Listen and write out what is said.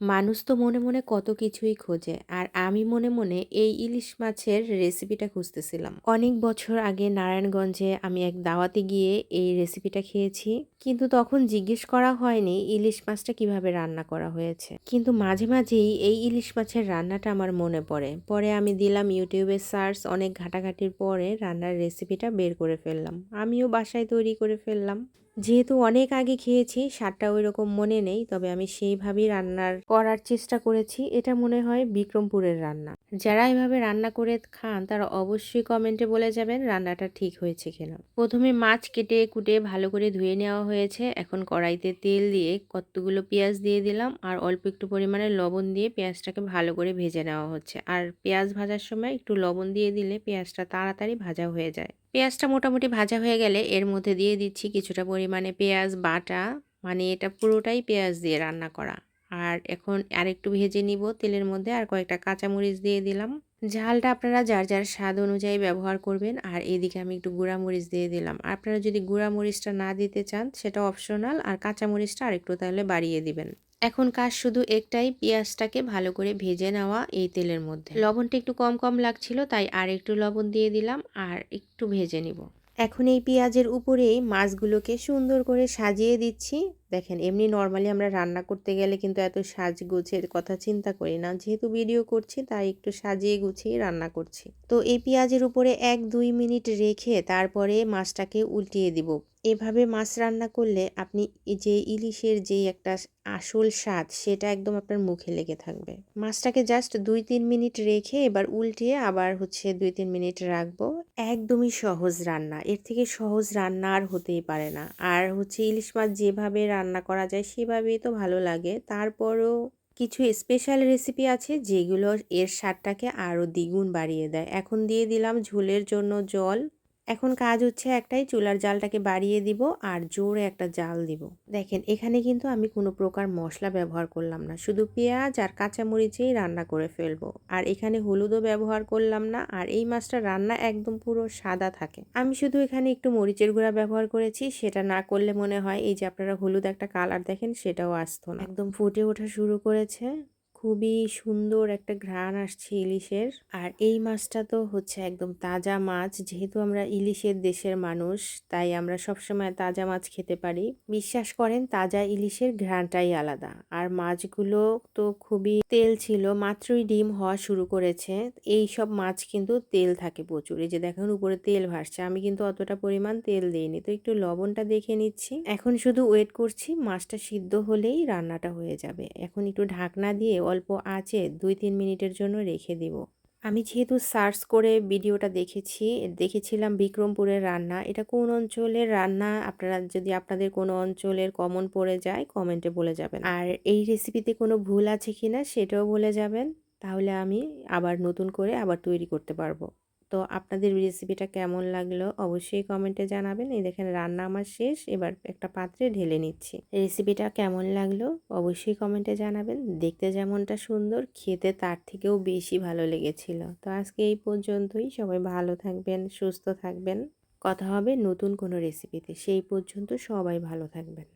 মানুষ তো মনে মনে কত কিছুই খোঁজে, আর আমি মনে মনে এই ইলিশ মাছের রেসিপিটা খুঁজতেছিলাম। অনেক বছর আগে নারায়ণগঞ্জে আমি এক দাওয়াতে গিয়ে এই রেসিপিটা খেয়েছি, কিন্তু তখন জিজ্ঞেস করা হয়নি ইলিশ মাছটা কীভাবে রান্না করা হয়েছে। কিন্তু মাঝে মাঝেই এই ইলিশ মাছের রান্নাটা আমার মনে পড়ে। পরে আমি দিলাম ইউটিউবে সার্চ, অনেক ঘাটাঘাটির পরে রান্নার রেসিপিটা বের করে ফেললাম। আমিও বাসায় তৈরি করে ফেললাম। যেহেতু অনেক আগে খেয়েছি, স্বাদটা ওই রকম মনে নেই, তবে আমি সেইভাবেই রান্নার করার চেষ্টা করেছি। এটা মনে হয় বিক্রমপুরের রান্না। যারা এভাবে রান্না করে খান, তারা অবশ্যই কমেন্টে বলে যাবেন রান্নাটা ঠিক হয়েছে কিনা। প্রথমে মাছ কেটে কুটে ভালো করে ধুয়ে নেওয়া হয়েছে। এখন কড়াইতে তেল দিয়ে কতগুলো পেঁয়াজ দিয়ে দিলাম, আর অল্প একটু পরিমাণে লবণ দিয়ে পেঁয়াজটাকে ভালো করে ভেজে নেওয়া হচ্ছে। আর পেঁয়াজ ভাজার সময় একটু লবণ দিয়ে দিলে পেঁয়াজটা তাড়াতাড়ি ভাজা হয়ে যায়। পেঁয়াজটা মোটামুটি ভাজা হয়ে গেলে এর মধ্যে দিয়ে দিচ্ছি কিছুটা পরিমাণে পেঁয়াজ বাটা মানে এটা পুরোটাই পেঁয়াজ দিয়ে রান্না করা। আর এখন আরেকটু ভেজে নিব তেলের মধ্যে আর কয়েকটা কাঁচামরিচ দিয়ে দিলাম। ঝালটা আপনারা যার যার স্বাদ অনুযায়ী ব্যবহার করবেন আর এদিকে আমি একটু গুঁড়া মরিচ দিয়ে দিলাম। আপনারা যদি গুঁড়া মরিচটা না দিতে চান সেটা অপশনাল আর কাঁচামরিচটা আরেকটু তাহলে বাড়িয়ে দিবেন। এখন কাজ শুধু একটাই পেঁয়াজটাকে ভালো করে ভেজে নেওয়া এই তেলের মধ্যে। লবণটা একটু কম কম লাগছিল, তাই আর একটু লবণ দিয়ে দিলাম আর একটু ভেজে নিব। এখন এই পেঁয়াজের উপরেই মাছগুলোকে সুন্দর করে সাজিয়ে দিচ্ছি। দেখেন, এমনি নর্মালি আমরা রান্না করতে গেলে কিন্তু এত সাজগোছের কথা চিন্তা করি না। যেহেতু ভিডিও করছি, তাই একটু সাজিয়ে গুছিয়ে রান্না করছি। তো এই পেঁয়াজের উপরে এক দুই মিনিট রেখে তারপরে মাছটাকে উল্টিয়ে দিব। এভাবে মাছ রান্না করলে আপনি যে ইলিশের যে একটা আসল স্বাদ সেটা একদম আপনার মুখে লেগে থাকবে। মাছটাকে জাস্ট দুই তিন মিনিট রেখে এবার উল্টিয়ে আবার হচ্ছে দুই তিন মিনিট রাখব। একদমই সহজ রান্না, এর থেকে সহজ রান্না আর হতেই পারে না। আর হচ্ছে ইলিশ মাছ যেভাবে রান্না করা যায় সেভাবেই তো ভালো লাগে। তারপরও কিছু স্পেশাল রেসিপি আছে যেগুলো এর স্বাদটাকে আরও দ্বিগুণ বাড়িয়ে দেয়। এখন দিয়ে দিলাম ঝোলের জন্য জল এখন কাজ হচ্ছে একটাই চুলার জালটাকে বাড়িয়ে দিব আর জোরে একটা জাল দিব। দেখেন, এখানে কিন্তু আমি কোনো প্রকার মশলা ব্যবহার করলাম না। শুধু পেঁয়াজ আর কাঁচামরিচেই রান্না করে ফেলব। আর এখানে হলুদও ব্যবহার করলাম না আর এই মাছটা রান্না একদম পুরো সাদা থাকে। আমি শুধু এখানে একটু মরিচের গুঁড়া ব্যবহার করেছি, সেটা না করলে মনে হয় এই যে আপনারা হলুদ একটা কালার দেখেন, সেটাও আসতো না। একদম ফুটে ওঠা শুরু করেছে। খুবই সুন্দর একটা ঘ্রাণ আসছে ইলিশের। আর এই মাছটা তো হচ্ছে একদম তাজা মাছ। যেহেতু আমরা ইলিশের দেশের মানুষ, তাই আমরা সবসময় তাজা মাছ খেতে পারি। বিশ্বাস করেন, তাজা ইলিশের ঘ্রাণটাই আলাদা। আর মাছগুলো তো খুবই তেল ছিল, মাত্রই ডিম হওয়া শুরু করেছে। এই সব মাছ কিন্তু তেল থাকে প্রচুর। এই যে দেখেন, উপরে তেল ভাসছে। আমি কিন্তু অতটা পরিমাণ তেল দিইনি। তো একটু লবণটা দেখে নিচ্ছি। এখন শুধু ওয়েট করছি, মাছটা সিদ্ধ হলেই রান্নাটা হয়ে যাবে। এখন একটু ঢাকনা দিয়ে অল্প আঁচে দুই তিন মিনিটের জন্য রেখে দিব। আমি যেহেতু সার্চ করে ভিডিওটা দেখেছি, দেখেছিলাম বিক্রমপুরের রান্না। এটা কোন অঞ্চলের রান্না? আপনারা, যদি আপনাদের কোনো অঞ্চলের কমন পড়ে যায় কমেন্টে বলে যাবেন। আর এই রেসিপিতে কোনো ভুল আছে কি না সেটাও বলে যাবেন। তাহলে আমি আবার নতুন করে আবার তৈরি করতে পারব। তো আপনাদের রেসিপিটা কেমন লাগল অবশ্যই কমেন্টে জানাবেন। এই দেখেন রান্না আমার শেষ, এবার একটা পাত্রে ঢেলে নিচ্ছি। রেসিপিটা কেমন লাগল অবশ্যই কমেন্টে জানাবেন। দেখতে যেমনটা সুন্দর, খেতে তার থেকেও বেশি ভালো লেগেছিল। তো আজকে এই পর্যন্তই। সবাই ভালো থাকবেন, সুস্থ থাকবেন। কথা হবে নতুন কোনো রেসিপিতে সেই পর্যন্ত সবাই ভালো থাকবেন।